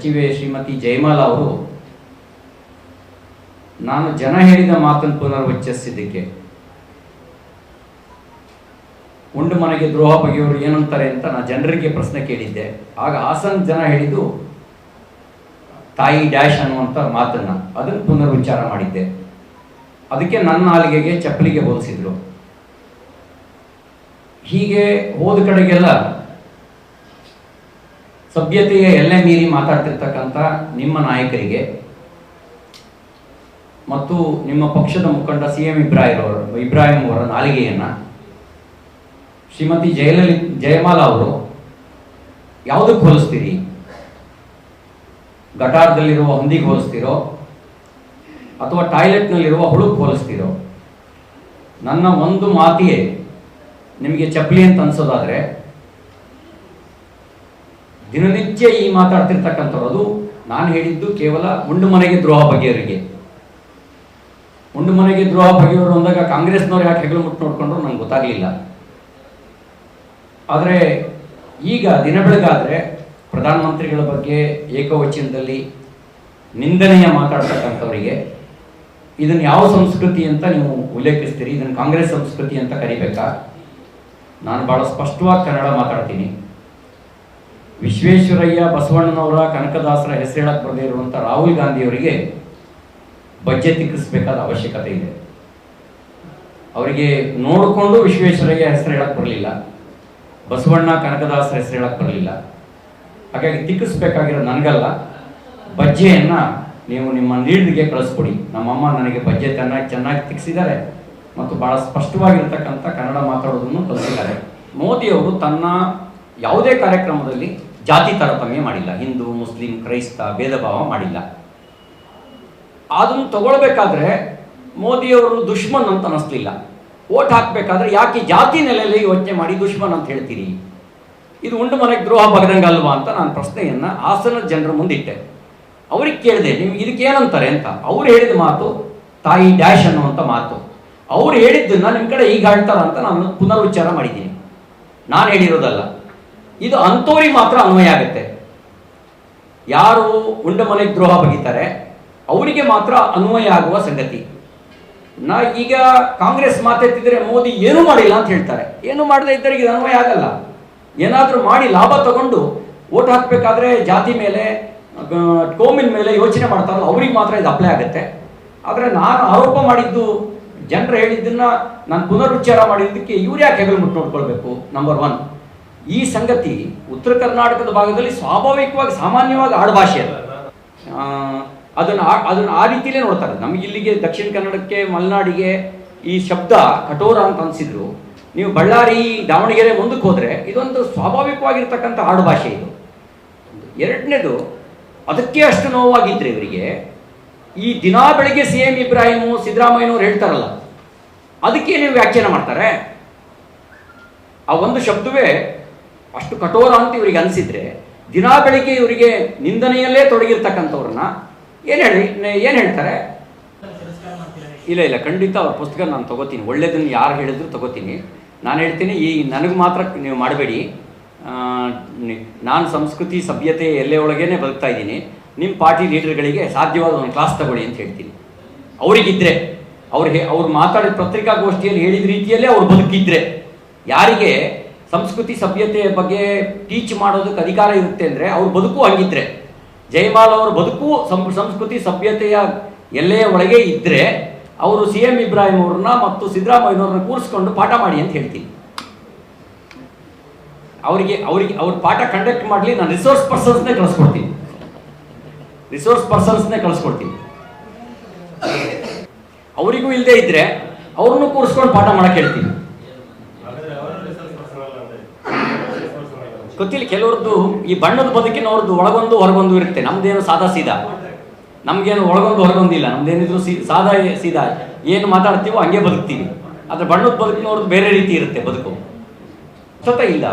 ಸಚಿವೆ ಶ್ರೀಮತಿ ಜಯಮಾಲಾ ಅವರು, ನಾನು ಜನ ಹೇಳಿದ ಮಾತನ್ನು ಪುನರ್ವಚ್ಚಿಸಿದ್ದಕ್ಕೆ ಉಂಡು ಮನೆಗೆ ದ್ರೋಹ ಬಗೆಯವರು ಏನಂತಾರೆ ಅಂತ ನಾನು ಜನರಿಗೆ ಪ್ರಶ್ನೆ ಕೇಳಿದ್ದೆ. ಆಗ ಹಾಸನ್ ಜನ ಹೇಳಿದ್ದು, ತಾಯಿ ಡ್ಯಾಶ್ ಅನ್ನುವಂಥ ಮಾತನ್ನ ಅದನ್ನು ಪುನರ್ವಿಚಾರ ಮಾಡಿದ್ದೆ. ಅದಕ್ಕೆ ನನ್ನ ನಾಲಿಗೆಗೆ ಚಪ್ಪಲಿಗೆ ಹೋಲಿಸಿದ್ರು. ಹೀಗೆ ಹೋದ ಕಡೆಗೆಲ್ಲ ಸಭ್ಯತೆಯ ಎಲ್ಲೆ ಮೀರಿ ಮಾತಾಡ್ತಿರ್ತಕ್ಕಂಥ ನಿಮ್ಮ ನಾಯಕರಿಗೆ ಮತ್ತು ನಿಮ್ಮ ಪಕ್ಷದ ಮುಖಂಡ ಸಿ ಎಂ ಇಬ್ರಾಹಿಂ ಅವರ ಇಬ್ರಾಹಿಂ ಅವರ ನಾಲಿಗೆಯನ್ನು ಶ್ರೀಮತಿ ಜಯಲಲಿ, ಜಯಮಾಲಾ ಅವರು ಯಾವುದಕ್ಕೆ ಹೋಲಿಸ್ತೀರಿ? ಗಟಾರದಲ್ಲಿರುವ ಹೊಂದಿಗೆ ಹೋಲಿಸ್ತೀರೋ? ಅಥವಾ ಟಾಯ್ಲೆಟ್ನಲ್ಲಿರುವ ಹುಳುಕ್ ಹೋಲಿಸ್ತೀರೋ? ನನ್ನ ಒಂದು ಮಾತಿಗೆ ನಿಮಗೆ ಚಪ್ಪಲಿ ಅಂತ ಅನ್ಸೋದಾದ್ರೆ ದಿನನಿತ್ಯ ಈ ಮಾತಾಡ್ತಿರ್ತಕ್ಕಂಥವ್ರು. ನಾನು ಹೇಳಿದ್ದು ಕೇವಲ ಉಂಡು ಮನೆಗೆ ದ್ರೋಹ ಬಗೆಯವರಿಗೆ ಉಂಡು ಮನೆಗೆ ದ್ರೋಹ ಬಗೆಯವರು ಅಂದಾಗ ಕಾಂಗ್ರೆಸ್ನವ್ರು ಯಾಕೆ ಹೆಗಲು ಮುಟ್ಟು ನೋಡ್ಕೊಂಡ್ರು ನಂಗೆ ಗೊತ್ತಾಗಲಿಲ್ಲ. ಆದರೆ ಈಗ ದಿನ ಬೆಳಗಾದರೆ ಪ್ರಧಾನಮಂತ್ರಿಗಳ ಬಗ್ಗೆ ಏಕವಚನದಲ್ಲಿ ನಿಂದನೆಯ ಮಾತಾಡ್ತಕ್ಕಂಥವರಿಗೆ ಇದನ್ನು ಯಾವ ಸಂಸ್ಕೃತಿ ಅಂತ ನೀವು ಉಲ್ಲೇಖಿಸ್ತೀರಿ? ಇದನ್ನು ಕಾಂಗ್ರೆಸ್ ಸಂಸ್ಕೃತಿ ಅಂತ ಕರಿಬೇಕಾ? ನಾನು ಭಾಳ ಸ್ಪಷ್ಟವಾಗಿ ಕನ್ನಡ ಮಾತಾಡ್ತೀನಿ. ವಿಶ್ವೇಶ್ವರಯ್ಯ ಬಸವಣ್ಣನವರ ಕನಕದಾಸರ ಹೆಸರು ಹೇಳಕ್ಕೆ ಬರದೇ ಇರುವಂಥ ರಾಹುಲ್ ಗಾಂಧಿಯವರಿಗೆ ಬಜೆಟ್ ತಿಕ್ಕಿಸ್ಬೇಕಾದ ಅವಶ್ಯಕತೆ ಇದೆ. ಅವರಿಗೆ ನೋಡಿಕೊಂಡು ವಿಶ್ವೇಶ್ವರಯ್ಯ ಹೆಸರು ಹೇಳಕ್ಕೆ ಬರಲಿಲ್ಲ. ಬಸವಣ್ಣ ಕನಕದಾಸರ ಹೆಸರು ಹೇಳಕ್ಕೆ ಬರಲಿಲ್ಲ. ಹಾಗಾಗಿ ತಿಕ್ಕಿಸ್ಬೇಕಾಗಿರೋ ನನಗಲ್ಲ ಬಜ್ಜೆಯನ್ನು ನೀವು ನಿಮ್ಮ ನೀಡಿಗೆ ಕಳಿಸ್ಕೊಡಿ. ನಮ್ಮಮ್ಮ ನನಗೆ ಬಜ್ಜೆ ಚೆನ್ನಾಗಿ ಚೆನ್ನಾಗಿ ತಿಕ್ಕಿಸಿದ್ದಾರೆ ಮತ್ತು ಭಾಳ ಸ್ಪಷ್ಟವಾಗಿರ್ತಕ್ಕಂಥ ಕನ್ನಡ ಮಾತಾಡೋದನ್ನು ಕಲಿಸಿದ್ದಾರೆ. ಮೋದಿಯವರು ತನ್ನ ಯಾವುದೇ ಕಾರ್ಯಕ್ರಮದಲ್ಲಿ ಜಾತಿ ತಾರತಮ್ಯ ಮಾಡಿಲ್ಲ. ಹಿಂದೂ, ಮುಸ್ಲಿಂ, ಕ್ರೈಸ್ತ ಭೇದ ಭಾವ ಮಾಡಿಲ್ಲ. ಅದನ್ನು ತಗೊಳ್ಬೇಕಾದ್ರೆ ಮೋದಿಯವರು ದುಶ್ಮನ್ ಅಂತ ಅನಿಸ್ಲಿಲ್ಲ ಓಟ್ ಹಾಕಬೇಕಾದ್ರೆ ಯಾಕೆ ಜಾತಿ ನೆಲೆಯಲ್ಲಿ ಯೋಚನೆ ಮಾಡಿ ದುಶ್ಮನ್ ಅಂತ ಹೇಳ್ತೀರಿ? ಇದು ಉಂಡು ಮನೆಗೆ ದ್ರೋಹ ಬಗದಂಗ ಅಲ್ವಾ ಅಂತ ನಾನು ಪ್ರಶ್ನೆಯನ್ನು ಹಾಸನ ಜನರ ಮುಂದಿಟ್ಟೆ. ಅವ್ರಿಗೆ ಕೇಳಿದೆ, ನಿಮ್ಗೆ ಇದಕ್ಕೆ ಏನಂತಾರೆ ಅಂತ? ಅವ್ರು ಹೇಳಿದ ಮಾತು, ತಾಯಿ ಡ್ಯಾಶ್ ಅನ್ನುವಂಥ ಮಾತು. ಅವ್ರು ಹೇಳಿದ್ದನ್ನು ನಿಮ್ಮ ಕಡೆ ಈಗ ಹೇಳ್ತಾರ ಅಂತ ನಾನು ಪುನರುಚ್ಚಾರ ಮಾಡಿದ್ದೀನಿ. ನಾನು ಹೇಳಿರೋದಲ್ಲ. ಇದು ಅಂಥವ್ರಿಗೆ ಮಾತ್ರ ಅನ್ವಯ ಆಗುತ್ತೆ. ಯಾರು ಉಂಡ ದ್ರೋಹ ಬಗೀತಾರೆ, ಅವರಿಗೆ ಮಾತ್ರ ಅನ್ವಯ ಆಗುವ ಸಂಗತಿ. ನಾ ಈಗ ಕಾಂಗ್ರೆಸ್ ಮಾತೆತ್ತಿದ್ರೆ ಮೋದಿ ಏನೂ ಮಾಡಿಲ್ಲ ಅಂತ ಹೇಳ್ತಾರೆ. ಏನು ಮಾಡದೇ ಇದ್ದರೆ ಇದು ಅನ್ವಯ ಆಗಲ್ಲ. ಏನಾದರೂ ಮಾಡಿ ಲಾಭ ತಗೊಂಡು ಓಟ್ ಹಾಕಬೇಕಾದ್ರೆ ಜಾತಿ ಮೇಲೆ ಕೋಮಿನ ಮೇಲೆ ಯೋಚನೆ ಮಾಡ್ತಾರಲ್ಲ, ಅವ್ರಿಗೆ ಮಾತ್ರ ಇದು ಅಪ್ಲೈ ಆಗುತ್ತೆ. ಆದರೆ ನಾನು ಆರೋಪ ಮಾಡಿದ್ದು, ಜನರು ಹೇಳಿದ್ದನ್ನ ನಾನು ಪುನರುಚ್ಚಾರ ಮಾಡಿದ್ದಕ್ಕೆ ಇವ್ರು ಯಾಕೆ ಹೆಗಲು ಮುಟ್ಟು ನೋಡ್ಕೊಳ್ಬೇಕು ನಂಬರ್ ಒನ್ ಈ ಸಂಗತಿ ಉತ್ತರ ಕರ್ನಾಟಕದ ಭಾಗದಲ್ಲಿ ಸ್ವಾಭಾವಿಕವಾಗಿ ಸಾಮಾನ್ಯವಾಗಿ ಆಡುಭಾಷೆ ಅದು. ಅದನ್ನು ಅದನ್ನು ಆ- ರೀತಿಲೇ ನೋಡ್ತಾರೆ. ನಮ್ಗೆ ಇಲ್ಲಿಗೆ ದಕ್ಷಿಣ ಕನ್ನಡಕ್ಕೆ ಮಲೆನಾಡಿಗೆ ಈ ಶಬ್ದ ಕಠೋರ ಅಂತ ಅನಿಸಿದ್ರು. ನೀವು ಬಳ್ಳಾರಿ, ದಾವಣಗೆರೆ ಮುಂದಕ್ಕೆ ಹೋದರೆ ಇದೊಂದು ಸ್ವಾಭಾವಿಕವಾಗಿರ್ತಕ್ಕಂಥ ಆಡುಭಾಷೆ ಇದು. ಎರಡನೇದು, ಅದಕ್ಕೆ ಅಷ್ಟು ನೋವಾಗಿದ್ರೆ ಇವರಿಗೆ, ಈ ದಿನಾ ಬೆಳಿಗ್ಗೆ ಸಿ ಎಂ ಇಬ್ರಾಹಿಮು, ಸಿದ್ದರಾಮಯ್ಯನವ್ರು ಹೇಳ್ತಾರಲ್ಲ, ಅದಕ್ಕೆ ನೀವು ವ್ಯಾಖ್ಯಾನ ಮಾಡ್ತಾರೆ? ಆ ಒಂದು ಶಬ್ದವೇ ಅಷ್ಟು ಕಠೋರ ಅಂತ ಇವರಿಗೆ ಅನಿಸಿದ್ರೆ, ದಿನಾ ಬೆಳಿಗ್ಗೆ ಇವರಿಗೆ ನಿಂದನೆಯಲ್ಲೇ ತೊಡಗಿರ್ತಕ್ಕಂಥವ್ರನ್ನ ಏನು ಹೇಳಿ, ಏನು ಹೇಳ್ತಾರೆ? ಇಲ್ಲ ಇಲ್ಲ, ಖಂಡಿತ ಅವ್ರ ಪುಸ್ತಕ ನಾನು ತಗೋತೀನಿ. ಒಳ್ಳೇದನ್ನು ಯಾರು ಹೇಳಿದ್ರು ತಗೋತೀನಿ. ನಾನು ಹೇಳ್ತೀನಿ, ಈ ನನಗೆ ಮಾತ್ರ ನೀವು ಮಾಡಬೇಡಿ. ನಾನು ಸಂಸ್ಕೃತಿ, ಸಭ್ಯತೆ ಎಲ್ಲೆ ಒಳಗೇನೆ ಬದುಕ್ತಾ ಇದ್ದೀನಿ. ನಿಮ್ಮ ಪಾರ್ಟಿ ಲೀಡರ್ಗಳಿಗೆ ಸಾಧ್ಯವಾದ ಒಂದು ಕ್ಲಾಸ್ ತಗೊಳ್ಳಿ ಅಂತ ಹೇಳ್ತೀನಿ. ಅವರಿಗಿದ್ರೆ ಅವ್ರಿಗೆ ಅವ್ರು ಮಾತಾಡಿದ ಪತ್ರಿಕಾಗೋಷ್ಠಿಯಲ್ಲಿ ಹೇಳಿದ ರೀತಿಯಲ್ಲೇ ಅವ್ರು ಬದುಕಿದ್ರೆ, ಯಾರಿಗೆ ಸಂಸ್ಕೃತಿ ಸಭ್ಯತೆಯ ಬಗ್ಗೆ ಟೀಚ್ ಮಾಡೋದಕ್ಕೆ ಅಧಿಕಾರ ಇರುತ್ತೆ ಅಂದರೆ ಅವ್ರ ಬದುಕು ಹಂಗಿದ್ರೆ. ಜಯಮಾಲ್ ಅವರ ಬದುಕು ಸಂಸ್ಕೃತಿ ಸಭ್ಯತೆಯ ಎಲ್ಲೆಯ ಒಳಗೆ ಇದ್ದರೆ ಅವರು ಸಿ ಎಂ ಇಬ್ರಾಹಿಂ ಅವ್ರನ್ನ ಮತ್ತು ಸಿದ್ದರಾಮಯ್ಯನವ್ರನ್ನ ಕೂರಿಸ್ಕೊಂಡು ಪಾಠ ಮಾಡಿ ಅಂತ ಹೇಳ್ತೀನಿ. ಅವರಿಗೆ ಅವರಿಗೆ, ಅವ್ರ ಪಾಠ ಕಂಡಕ್ಟ್ ಮಾಡಲಿ ನಾನು ರಿಸೋರ್ಸ್ ಪರ್ಸನ್ಸ್ನೇ ಕಳಿಸ್ಕೊಡ್ತೀನಿ. ರಿಸೋರ್ಸ್ ಪರ್ಸನ್ಸ್ನೇ ಕಳಿಸ್ಕೊಡ್ತೀನಿ. ಅವರಿಗೂ ಇಲ್ಲದೆ ಇದ್ದರೆ ಅವ್ರನ್ನೂ ಕೂರಿಸ್ಕೊಂಡು ಪಾಠ ಮಾಡಕ್ಕೆ ಹೇಳ್ತೀನಿ. ಗೊತ್ತಿಲ್ಲ, ಕೆಲವ್ರದ್ದು ಈ ಬಣ್ಣದ ಬದುಕಿನವ್ರದ್ದು ಒಳಗೊಂದು ಹೊರಗೊಂದು ಇರುತ್ತೆ, ನಮ್ದೇನು ಸಾದಾ ಸೀದಾ. ನಮ್ಗೇನು ಒಳಗೊಂದು ಹೊರಗೊಂದಿಲ್ಲ, ನಮ್ದೇನಿದ್ರು ಸೀ, ಸಾದಾ ಸೀದಾ, ಏನು ಮಾತಾಡ್ತೀವೋ ಹಂಗೆ ಬದುಕ್ತೀವಿ. ಆದರೆ ಬಣ್ಣದ ಬದುಕಿನವ್ರದ್ದು ಬೇರೆ ರೀತಿ ಇರುತ್ತೆ ಬದುಕು. ಸತ ಇಲ್ಲ.